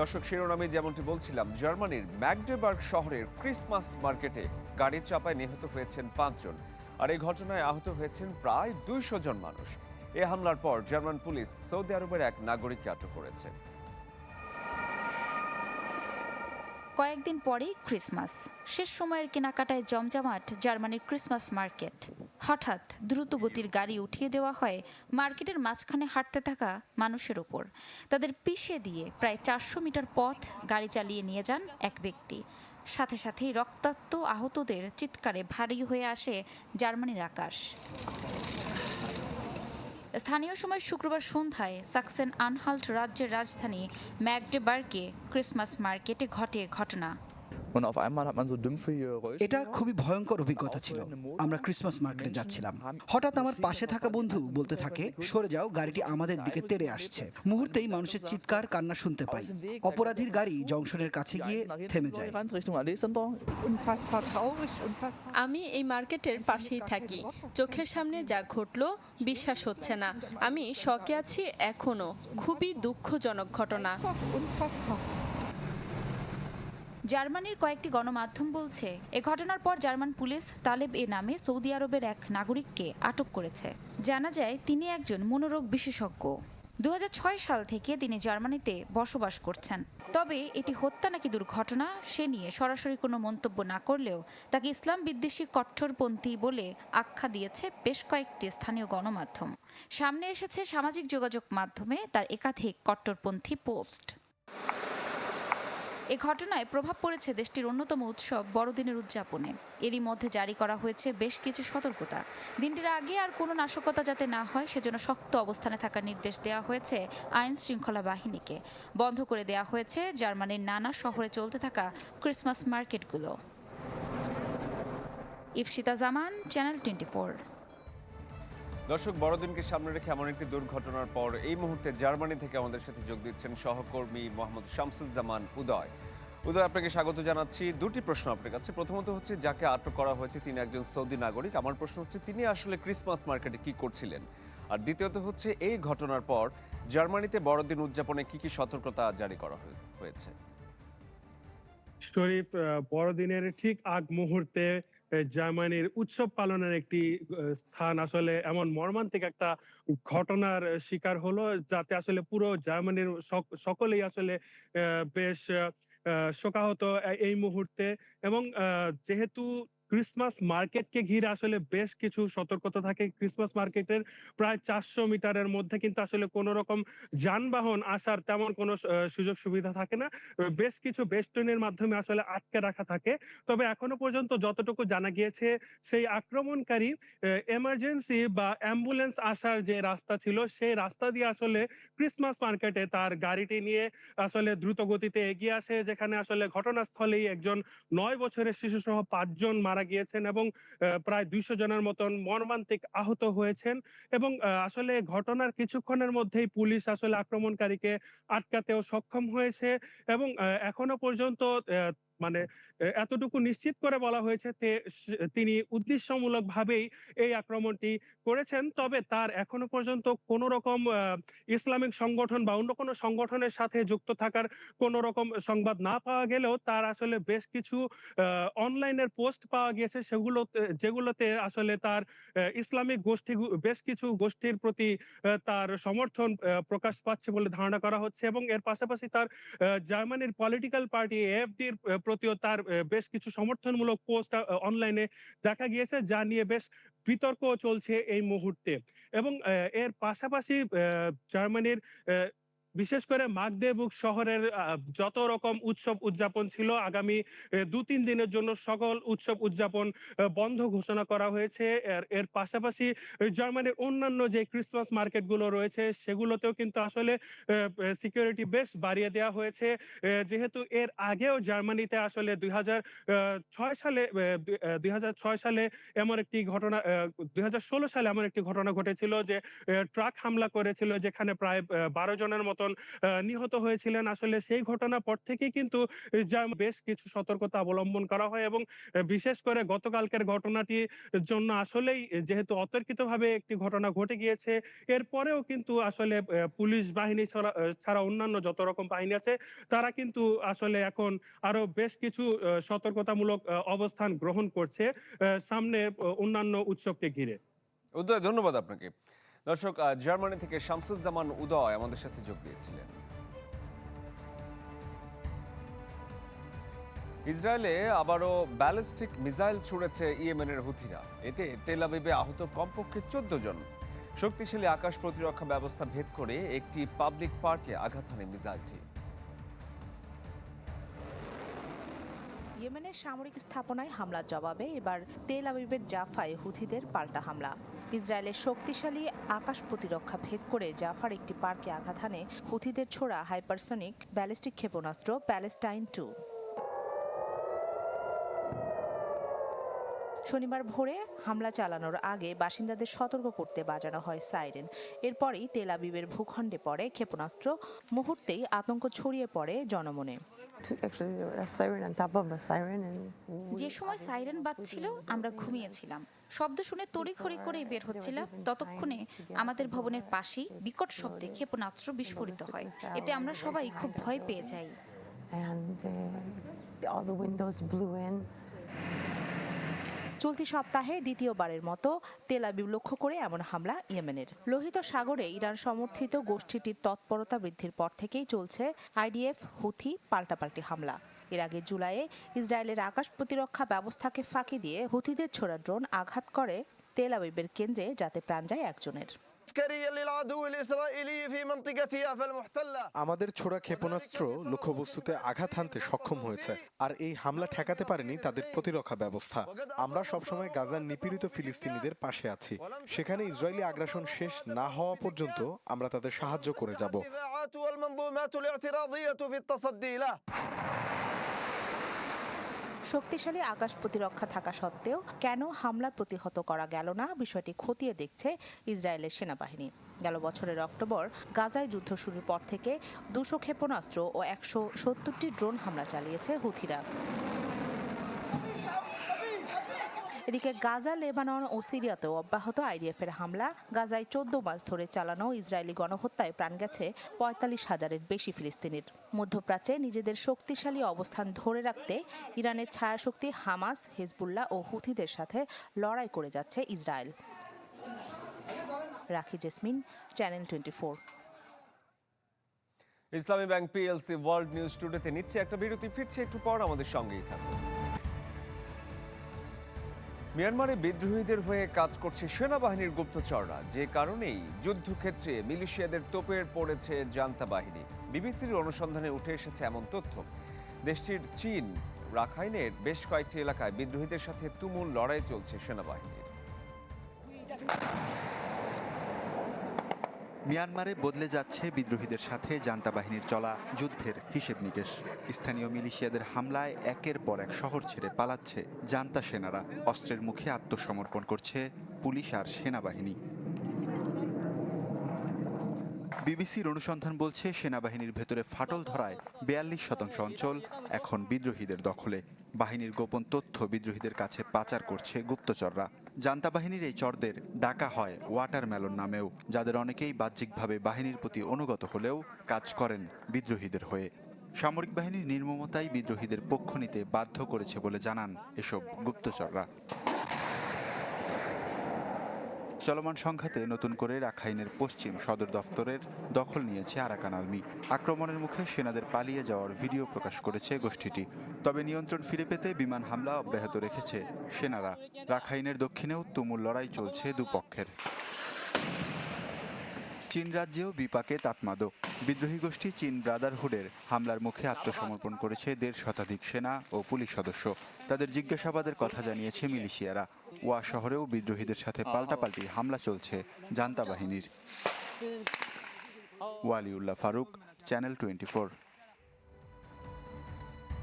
দর্শক শিরোনামে যেমনটি বলছিলাম, জার্মানির ম্যাকডেবার্গ শহরের ক্রিসমাস মার্কেটে গাড়ির চাপায় নিহত হয়েছেন পাঁচজন আর এই ঘটনায় আহত হয়েছেন প্রায় দুইশো জন মানুষ। এ হামলার পর জার্মান পুলিশ সৌদি আরবের এক নাগরিককে আটক করেছে। কয়েকদিন পরেই ক্রিসমাস। শেষ সময়ের কেনাকাটায় জমজমাট জার্মানির ক্রিসমাস মার্কেট। হঠাৎ দ্রুত গতির গাড়ি উঠিয়ে দেওয়া হয় মার্কেটের মাঝখানে হাঁটতে থাকা মানুষের ওপর। তাদের পিষে দিয়ে প্রায় চারশো মিটার পথ গাড়ি চালিয়ে নিয়ে যান এক ব্যক্তি। সাথে সাথেই রক্তাক্ত আহতদের চিৎকারে ভারী হয়ে আসে জার্মানির আকাশ। স্থানীয় সময় শুক্রবার সন্ধ্যায় সাকসেন আনহাল্ট রাজ্যের রাজধানী ম্যাকডেবার্গে ক্রিসমাস মার্কেটে ঘটে ঘটনা। Und auf einmal hat man so Dümpfe Geräusche. এটা খুবই ভয়ঙ্কর অভিজ্ঞতা ছিল। আমরা ক্রিসমাস মার্কেটে যাচ্ছিলাম। হঠাৎ আমার পাশে থাকা বন্ধু বলতে থাকে সরে যাও গাড়িটি আমাদের দিকে তেড়ে আসছে। মুহূর্তেই মানুষের চিৎকার কান্না শুনতে পাই। অপরাধীর গাড়ি জংশনের কাছে গিয়ে থেমে যায়. আমি এই মার্কেটের পাশেই থাকি। চোখের সামনে যা ঘটলো বিশ্বাস হচ্ছে না। আমি শকে আছি এখনও। খুবই দুঃখজনক ঘটনা. জার্মানির কয়েকটি গণমাধ্যম বলছে, এ ঘটনার পর জার্মান পুলিশ তালেব এ নামে সৌদি আরবের এক নাগরিককে আটক করেছে। জানা যায়, তিনি একজন মনোরোগ বিশেষজ্ঞ। দু হাজার ছয় সাল থেকে তিনি জার্মানিতে বসবাস করছেন। তবে এটি হত্যা নাকি দুর্ঘটনা, সে নিয়ে সরাসরি কোনো মন্তব্য না করলেও তাকে ইসলাম বিদ্বেষী কট্টরপন্থী বলে আখ্যা দিয়েছে বেশ কয়েকটি স্থানীয় গণমাধ্যম। সামনে এসেছে সামাজিক যোগাযোগ মাধ্যমে তার একাধিক কট্টরপন্থী পোস্ট। এ ঘটনায় প্রভাব পড়েছে দেশটির অন্যতম উৎসব বড়দিনের উদযাপনে। এরই মধ্যে জারি করা হয়েছে বেশ কিছু সতর্কতা। দিনটির আগে আর কোনো নাশকতা যাতে না হয়, সেজন্য শক্ত অবস্থানে থাকার নির্দেশ দেওয়া হয়েছে আইন শৃঙ্খলা বাহিনীকে। বন্ধ করে দেওয়া হয়েছে জার্মানির নানা শহরে চলতে থাকা ক্রিসমাস মার্কেটগুলো। ইফসিতা জামান, চ্যানেল টোয়েন্টি দর্শক, বড়দিনকে সামনে রেখে এমন একটি দুর্ঘটনার পর এই মুহূর্তে জার্মানি থেকে আমাদের সাথে যোগ দিচ্ছেন সহকর্মী মোহাম্মদ শামসুজ্জামান উদয়। উদয়, আপনাকে স্বাগত জানাচ্ছি। দুটি প্রশ্ন আপনার কাছে। প্রথমত হচ্ছে, যাকে আটক করা হয়েছে তিনি একজন সৌদি নাগরিক। আমার প্রশ্ন হচ্ছে, তিনি আসলে ক্রিসমাস মার্কেটে কি করছিলেন? আর দ্বিতীয়ত হচ্ছে, এই ঘটনার পর জার্মানিতে বড়দিন উদযাপনে কি কি সতর্কতা জারি করা হয়ে- হয়েছে? শরীফ বড়দিনের ঠিক আগ মুহূর্তে জার্মানির উৎসব পালনের একটি স্থান। আসলে এমন মর্মান্তিক একটা ঘটনার শিকার হলো, যাতে আসলে পুরো জার্মানির সক- সকলেই আসলে বেশ শোকাহত এই মুহূর্তে। এবং যেহেতু ক্রিসমাস মার্কেটকে ঘিরে আসলে বেশ কিছু সতর্কতা থাকে। ক্রিসমাস মার্কেটের প্রায় চারশো মিটারের মধ্যে কিন্তু আসলে কোনো রকম যানবাহন আসার তেমন কোনো সুযোগ সুবিধা থাকে না। বেশ কিছু বেষ্টনের মাধ্যমে আসলে আটকে রাখা থাকে। তবে এখনও পর্যন্ত যতটুকু জানা গিয়েছে, সেই আক্রমণকারী এমার্জেন্সি বা অ্যাম্বুলেন্স আসার যে রাস্তা ছিল, সেই রাস্তা দিয়ে আসলে ক্রিসমাস মার্কেটে তার গাড়িটি নিয়ে আসলে দ্রুত গতিতে এগিয়ে আসে, যেখানে আসলে ঘটনাস্থলেই একজন নয় বছরের শিশু সহ পাঁচজন মারা গিয়েছেন এবং প্রায় দুইশো জনের মতন মর্মান্তিক আহত হয়েছেন। এবং আসলে ঘটনার কিছুক্ষণের মধ্যেই পুলিশ আসলে আক্রমণকারীকে আটকাতেও সক্ষম হয়েছে। এবং এখনও পর্যন্ত মানে এতটুকু নিশ্চিত করে বলা হয়েছে তিনি উদ্দেশ্যমূলক ভাবেই এই আক্রমণটি করেছেন। তবে তার এখনও পর্যন্ত কোন রকম ইসলামিক সংগঠন বা অন্য কোনো সংগঠনের সাথে যুক্ত থাকার কোন রকম সংবাদ না পাওয়া গেলেও তার আসলে বেশ কিছু অনলাইনের পোস্ট পাওয়া গিয়েছে সেগুলো যেগুলোতে আসলে তার ইসলামিক গোষ্ঠী বেশ কিছু গোষ্ঠীর প্রতি তার সমর্থন প্রকাশ পাচ্ছে বলে ধারণা করা হচ্ছে এবং এর পাশাপাশি তার জার্মানির পলিটিক্যাল পার্টি এফডির প্রতিও তার বেশ কিছু সমর্থনমূলক পোস্ট অনলাইনে দেখা গিয়েছে, যা নিয়ে বেশ বিতর্ক চলছে এই মুহূর্তে। এবং এর পাশাপাশি জার্মানির বিশেষ করে মাগদেবুক শহরের যত রকম উৎসব উদযাপন ছিল, আগামী দু তিন দিনের জন্য সকল উৎসব উদযাপন বন্ধ ঘোষণা করা হয়েছে। এর পাশাপাশি জার্মানির অন্যান্য যে ক্রিসমাস মার্কেটগুলো রয়েছে, সেগুলোতেও কিন্তু আসলে সিকিউরিটি বেশ বাড়িয়ে দেওয়া হয়েছে। যেহেতু এর আগেও জার্মানিতে আসলে দুই ছয় সালে দুই সালে এমন একটি ঘটনা দুই হাজার ষোলো সালে এমন একটি ঘটনা ঘটেছিল যে ট্রাক হামলা করেছিল যেখানে প্রায় বারো জনের মতন আহ, নিহত হয়েছিলেন আসলে সেই ঘটনার পর থেকেই কিন্তু বেশ কিছু সতর্কতা অবলম্বন করা হয় এবং বিশেষ করে গতকালকের ঘটনাটির জন্য আসলেই যেহেতু অতর্কিতভাবে একটি ঘটনা ঘটে গিয়েছে এরপরেও কিন্তু আসলে পুলিশ বাহিনী ছাড়া অন্যান্য যত রকম বাহিনী আছে তারা কিন্তু আসলে এখন আরও বেশ কিছু সতর্কতামূলক অবস্থান গ্রহণ করছে সামনে অন্যান্য উৎসবকে ঘিরে। উদয় ধন্যবাদ আপনাকে। দর্শক জার্মানি থেকে শামসুজ্জামান উদয় আমাদের সাথে যোগ দিয়েছিলেন। ইসরায়েলে আবারও ব্যালিস্টিক মিসাইল ছুড়েছে ইয়েমেনের হুথিরা। এতে তেল আবিবে আহত কমপক্ষে চোদ্দ জন। শক্তিশালী আকাশ প্রতিরক্ষা ব্যবস্থা ভেদ করে একটি পাবলিক পার্কে আঘাত হানে মিসাইলটি। ইয়েমেনের সামরিক স্থাপনায় হামলার জবাবে এবার তেল আবিবের জাফায় হুথিদের পাল্টা হামলা। ইসরায়েলের শক্তিশালী আকাশ প্রতিরক্ষা ভেদ করে জাফার একটি পার্কে আঘাত হানে হুথিদের ছোড়া হাইপারসনিক ব্যালিস্টিক ক্ষেপণাস্ত্র প্যালেস্টাইন টু। শনিবার ভোরে হামলা চালানোর আগে বাসিন্দাদের সতর্ক করতে বাজানো হয় সাইরেন। এরপরই তেল আবিবের ভূখণ্ডে পড়ে ক্ষেপণাস্ত্র। মুহূর্তেই আতঙ্ক ছড়িয়ে পড়ে জনমনে। যে সময় সাইরেন বাজছিল আমরা ঘুমিয়েছিলাম। শব্দ শুনে তড়িঘড়ি করে বের হচ্ছিলাম। ততক্ষণে আমাদের ভবনের পাশেই বিকট শব্দে ক্ষেপণাস্ত্র বিস্ফোরিত হয়। এতে আমরা সবাই খুব ভয় পেয়ে যাই। And uh, all the windows blew in. চলতি সপ্তাহে দ্বিতীয়বারের মতো তেলাবিব লক্ষ্য করে এমন হামলা ইয়েমেনের। লোহিত সাগরে ইরান সমর্থিত গোষ্ঠীটির তৎপরতা বৃদ্ধির পর থেকেই চলছে আইডিএফ হুথি পাল্টাপাল্টি হামলা। এর আগে জুলাইয়ে ইসরায়েলের আকাশ প্রতিরক্ষা ব্যবস্থাকে ফাঁকি দিয়ে হুথিদের ছোড়া ড্রোন আঘাত করে তেল আবিবের কেন্দ্রে যাতে প্রাণ যায় একজনের। আমাদের ছোড়া ক্ষেপণাস্ত্র লক্ষ্যবস্তুতে আঘাত হানতে সক্ষম হয়েছে, আর এই হামলা ঠেকাতে পারেনি তাদের প্রতিরক্ষা ব্যবস্থা। আমরা সবসময় গাজার নিপীড়িত ফিলিস্তিনিদের পাশে আছি। সেখানে ইসরায়েলি আগ্রাসন শেষ না হওয়া পর্যন্ত আমরা তাদের সাহায্য করে যাব। শক্তিশালী আকাশ প্রতিরক্ষা থাকা সত্ত্বেও কেন হামলা প্রতিহত করা গেল না, বিষয়টি খতিয়ে দেখছে ইসরায়েলের সেনাবাহিনী। গেল বছরের অক্টোবর গাজায় যুদ্ধ শুরুর পর থেকে দুশো ক্ষেপণাস্ত্র ও একশো সত্তরটি ড্রোন হামলা চালিয়েছে হুথিরা। এদিকে গাজা, লেবানন ও সিরিয়াতেও অব্যাহত আইডিএফ এর হামলা। গাজায় চোদ্দ মাস ধরে চালানো ইসরায়েলি গণহত্যায় প্রাণ গেছে পঁয়তাল্লিশ হাজারের বেশি ফিলিস্তিনির। মধ্যপ্রাচ্যে নিজেদের শক্তিশালী অবস্থান ধরে রাখতে ইরানের ছায়াশক্তি হামাস, হিজবুল্লাহ ও হুথিদের সাথে লড়াই করে যাচ্ছে Israel. Rakhi Jasmin, channel twenty Islami bank PLC world news টুডেতে নিচ্ছে একটা বিরতি, ফিরছে একটু পর আমাদের সঙ্গেই থাকুন। মিয়ানমারে বিদ্রোহীদের হয়ে কাজ করছে সেনাবাহিনীর গুপ্তচররা। যে কারণেই যুদ্ধক্ষেত্রে মিলিশিয়াদের তোপের পড়েছে জান্তা বাহিনী। বিবিসির অনুসন্ধানে উঠে এসেছে এমন তথ্য। দেশটির চীন, রাখাইনের বেশ কয়েকটি এলাকায় বিদ্রোহীদের সাথে তুমুল লড়াই চলছে সেনাবাহিনীর। মিয়ানমারে বদলে যাচ্ছে বিদ্রোহীদের সাথে জান্তা বাহিনীর চলা যুদ্ধের হিসেব নিকেশ। স্থানীয় মিলিশিয়াদের হামলায় একের পর এক শহর ছেড়ে পালাচ্ছে জান্তা সেনারা। অস্ত্রের মুখে আত্মসমর্পণ করছে পুলিশ আর সেনাবাহিনী। বিবিসির অনুসন্ধান বলছে, সেনাবাহিনীর ভেতরে ফাটল ধরায় বেয়াল্লিশ শতাংশ অঞ্চল এখন বিদ্রোহীদের দখলে। বাহিনীর গোপন তথ্য বিদ্রোহীদের কাছে পাচার করছে গুপ্তচররা। জান্তা বাহিনীর এই চরদের ডাকা হয় ওয়াটারমেলন নামেও, যাদের অনেকেই বাহ্যিকভাবে বাহিনীর প্রতি অনুগত হলেও কাজ করেন বিদ্রোহীদের হয়ে। সামরিক বাহিনীর নির্মমতাই বিদ্রোহীদের পক্ষ নিতে বাধ্য করেছে বলে জানান এসব গুপ্তচররা। চলমান সংঘাতে নতুন করে রাখাইনের পশ্চিম সদর দফতরের দখল নিয়েছে আরাকান আর্মি। আক্রমণের মুখে সেনাদের পালিয়ে যাওয়ার ভিডিও প্রকাশ করেছে গোষ্ঠীটি। তবে নিয়ন্ত্রণ ফিরে পেতে বিমান হামলা অব্যাহত রেখেছে সেনারা। রাখাইনের দক্ষিণেও তুমুল লড়াই চলছে দুপক্ষের। চীন রাজ্যেও বিপাকে তাতমাদো বিদ্রোহী গোষ্ঠী চীন ব্রাদারহুডের হামলার মুখে আত্মসমর্পণ করেছে দেড় শতাধিক সেনা ও পুলিশ সদস্য। তাদের জিজ্ঞাসাবাদের কথা জানিয়েছে মিলিশিয়ারা। ওয়া শহরেও বিদ্রোহীদের সাথে পাল্টাপাল্টি হামলা চলছে জান্তা বাহিনীর ওয়ালিউল্লাহ ফারুক চ্যানেল টোয়েন্টি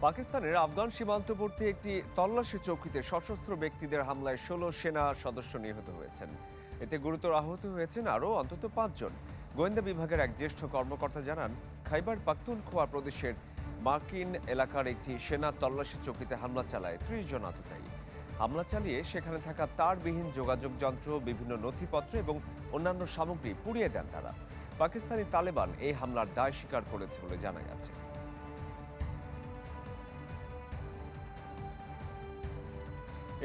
পাকিস্তানের আফগান সীমান্তবর্তী একটি তল্লাশি চৌকিতে সশস্ত্র ব্যক্তিদের হামলায় ষোলো সেনা সদস্য নিহত হয়েছেন। এতে গুরুতর আহত হয়েছেন আরও অন্তত পাঁচজন। গোয়েন্দা বিভাগের এক জ্যেষ্ঠ কর্মকর্তা জানান খাইবার পাখতুনখোয়া প্রদেশের মার্কিন এলাকার একটি সেনা তল্লাশি চৌকিতে হামলা চালায় ত্রিশ জন আততায়ী হামলা চালিয়ে সেখানে থাকা তারবিহীন যোগাযোগ যন্ত্র, বিভিন্ন নথিপত্র এবং অন্যান্য সামগ্রী পুড়িয়ে দেন তারা। পাকিস্তানি তালেবান এই হামলার দায় স্বীকার করেছে বলে জানা গেছে।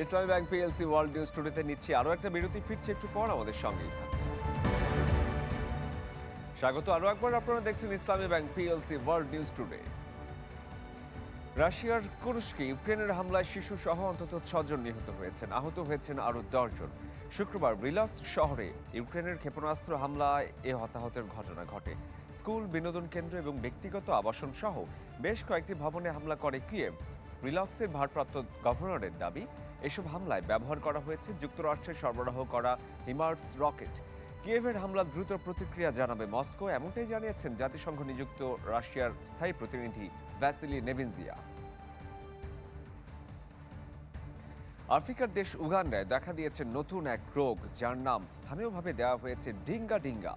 Islami bank PLC world news টুডেতে নিচ্ছি আরও একটা বিরতি, ফিরছে একটু পর আমাদের সঙ্গেই স্বাগত, আরও একবার আপনারা দেখছেন Islami bank PLC world news today. রাশিয়ার কুরস্কে ইউক্রেনের হামলায় শিশু সহ অন্তত ছজন নিহত হয়েছেন। আহত হয়েছেন আরও জন শুক্রবার রিলাক্স শহরে ইউক্রেনের ক্ষেপণাস্ত্র হামলায় এ হতাহতের ঘটনা ঘটে। স্কুল, বিনোদন কেন্দ্র এবং ব্যক্তিগত আবাসন সহ বেশ কয়েকটি ভবনে হামলা করে কিয়েভ। রিলক্সের ভারপ্রাপ্ত গভর্নরের দাবি, এসব হামলায় ব্যবহার করা হয়েছে যুক্তরাষ্ট্রের সরবরাহ করা হিমার্স রকেট। কিয়েভের হামলা দ্রুত প্রতিক্রিয়া জানাবে মস্কো, এমনটাই জানিয়েছেন জাতিসংঘ নিযুক্ত রাশিয়ার স্থায়ী প্রতিনিধি ভ্যাসিলি নেভিনজিয়া আফ্রিকার দেশ উগান্ডায় দেখা দিয়েছে নতুন এক রোগ, যার নাম স্থানীয়ভাবে দেওয়া হয়েছে ডিঙ্গা ডিঙ্গা।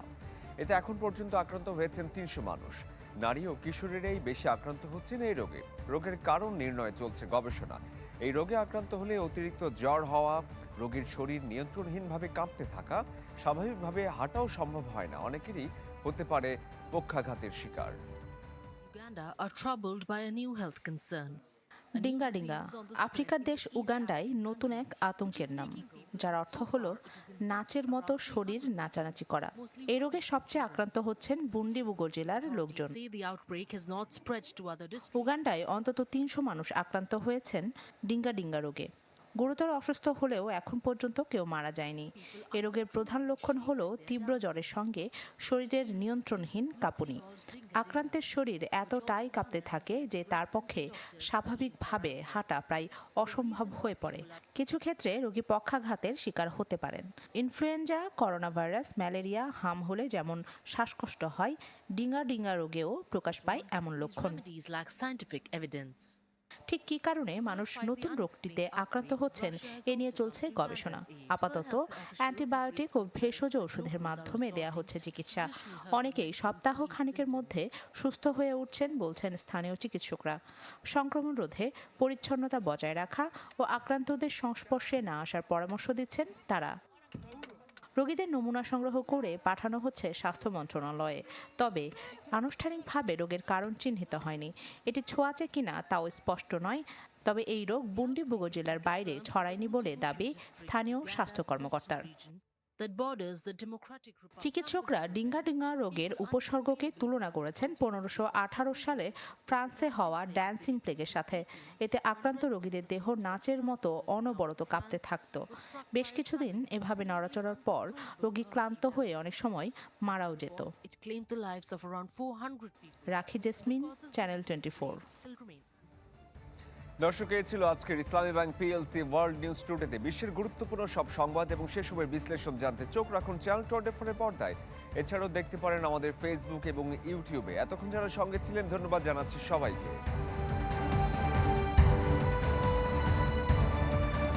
এতে এখন পর্যন্ত আক্রান্ত হয়েছেন তিনশো মানুষ। নারী ও কিশোরেরাই বেশি আক্রান্ত হচ্ছেন এই রোগে। রোগের কারণ নির্ণয় চলছে গবেষণা। এই রোগে আক্রান্ত হলে অতিরিক্ত জ্বর হওয়া, রোগীর শরীর নিয়ন্ত্রণহীনভাবে কাঁপতে থাকা, স্বাভাবিকভাবে হাঁটাও সম্ভব হয় না। অনেকেরই হতে পারে পক্ষাঘাতের শিকার। Uganda are troubled by a new health concern. ডিঙ্গা ডিঙ্গা আফ্রিকার দেশ উগান্ডায় নতুন এক আতঙ্কের নাম যার অর্থ হলো নাচের মতো শরীর নাচানাচি করা এই রোগে সবচেয়ে আক্রান্ত হচ্ছেন বুন্ডিবুগো জেলার লোকজন Say the outbreak has not spread to other districts. উগান্ডায় অন্তত তিনশো মানুষ আক্রান্ত হয়েছেন ডিঙ্গা ডিঙ্গা রোগে গুরুতর অসুস্থ হলেও এখন পর্যন্ত কেউ মারা যায়নি। এ রোগের প্রধান লক্ষণ হল তীব্র জ্বরের সঙ্গে শরীরের নিয়ন্ত্রণহীন কাঁপুনি। আক্রান্তের শরীর এতটাই কাঁপতে থাকে যে তার পক্ষে স্বাভাবিকভাবে হাঁটা প্রায় অসম্ভব হয়ে পড়ে। কিছু ক্ষেত্রে রোগী পক্ষাঘাতের শিকার হতে পারেন। ইনফ্লুয়েঞ্জা করোনা ভাইরাস ম্যালেরিয়া, হাম হলে যেমন শ্বাসকষ্ট হয় ডিঙ্গা ডিঙ্গা রোগেও প্রকাশ পায় এমন লক্ষণ। ঠিক কী কারণে মানুষ নতুন রোগটিতে আক্রান্ত হচ্ছেন? এ নিয়ে চলছে গবেষণা। আপাতত অ্যান্টিবায়োটিক ও ভেষজ ওষুধের মাধ্যমে দেয়া হচ্ছে চিকিৎসা। অনেকেই সপ্তাহ খানিকের মধ্যে সুস্থ হয়ে উঠছেন বলছেন স্থানীয় চিকিৎসকরা। সংক্রমণ রোধে পরিচ্ছন্নতা বজায় রাখা ও আক্রান্তদের সংস্পর্শে না আসার পরামর্শ দিচ্ছেন তারা। রোগীদের নমুনা সংগ্রহ করে পাঠানো হচ্ছে স্বাস্থ্য মন্ত্রণালয়ে। তবে আনুষ্ঠানিকভাবে রোগের কারণ চিহ্নিত হয়নি। এটি ছোঁয়াচে কিনা তাও স্পষ্ট নয়। তবে এই রোগ বুন্ডিবুগো জেলার বাইরে ছড়ায়নি বলে দাবি স্থানীয় স্বাস্থ্য কর্মকর্তার। চিকিৎসকরা ডিঙ্গা ডিঙ্গা রোগের উপসর্গকে তুলনা করেছেন পনেরোশো আঠারো সালে ফ্রান্সে হওয়া ড্যান্সিং প্লেগের সাথে। এতে আক্রান্ত রোগীদের দেহ নাচের মতো অনবরত কাঁপতে থাকতো। বেশ কিছুদিন এভাবে নড়াচড়ার পর রোগী ক্লান্ত হয়ে অনেক সময় মারাও যেত। It claimed the lives of around 400 people. Rakhi Jesmin channel twenty. দর্শক, এই ছিল আজকের Islami bank PLC world news টুডেতে বিশ্বের গুরুত্বপূর্ণ সব সংবাদ এবং সেসবের বিশ্লেষণ জানতে চোখ রাখুন চ্যানেল টোয়েন্টি ফোরের পর্দায়। এছাড়াও দেখতে পারেন আমাদের ফেসবুক এবং ইউটিউবে এতক্ষণ যারা সঙ্গে ছিলেন, ধন্যবাদ জানাচ্ছি সবাইকে।